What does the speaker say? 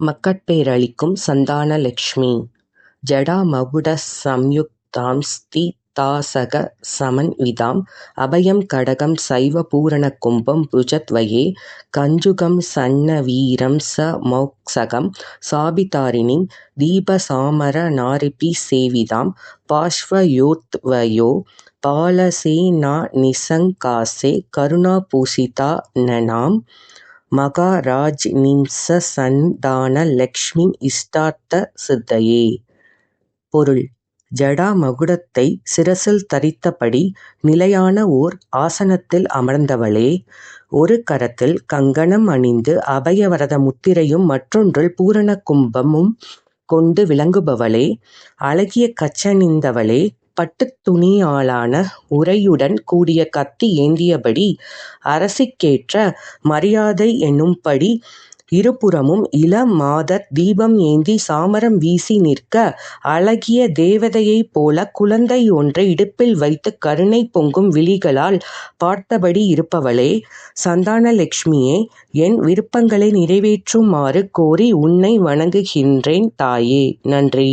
மக்கட்பேறளிக்கும் சந்தானலக்ஷ்மி. ஜடாமகுட சம்யுக்தாம் ஸ்திதாசக சமன்விதாம் அபயம் கடகம் சைவ பூரண கும்பம் புஜத்வயே. கஞ்சுகம் சன்னவீரம் ச மோக்ஸகம் சாபிதாரிணீம் தீபசாமர நாரிபி சேவிதாம். பார்ஷ்வயோர்த்வயோ பாலசேனாநிசங்காசே கருணாபூசிதா மகாராஜ் நிம்ச சந்தான லக்ஷ்மி இஷ்டார்த்த சித்தையே பொருள் ஜடா மகுடத்தை சிரசில் தரித்தபடி நிலையான ஓர் ஆசனத்தில் அமர்ந்தவளே. ஒரு கரத்தில் கங்கணம் அணிந்து அபய வரத முத்திரையும் மற்றொன்றில் பூரண கும்பமும் கொண்டு விளங்குபவளே. அழகிய கச்சணிந்தவளே. பட்டுத் துணியாலான உறையுடன் கூடிய கத்தி ஏந்தியபடி அரசிக்கேற்ற மரியாதையெனும்படி இருபுறமும் இளமாதர் தீபம் ஏந்தி சாமரம் வீசி நிற்க அழகிய தேவதையைப் போல குழந்தை ஒன்றை இடுப்பில் வைத்துக் கருணை பொங்கும் விழிகளால் பார்த்தபடி இருப்பவளே. சந்தானலக்ஷ்மியே. என் விருப்பங்களை நிறைவேற்றுமாறு கோரி உன்னை வணங்குகின்றேன் தாயே. நன்றி.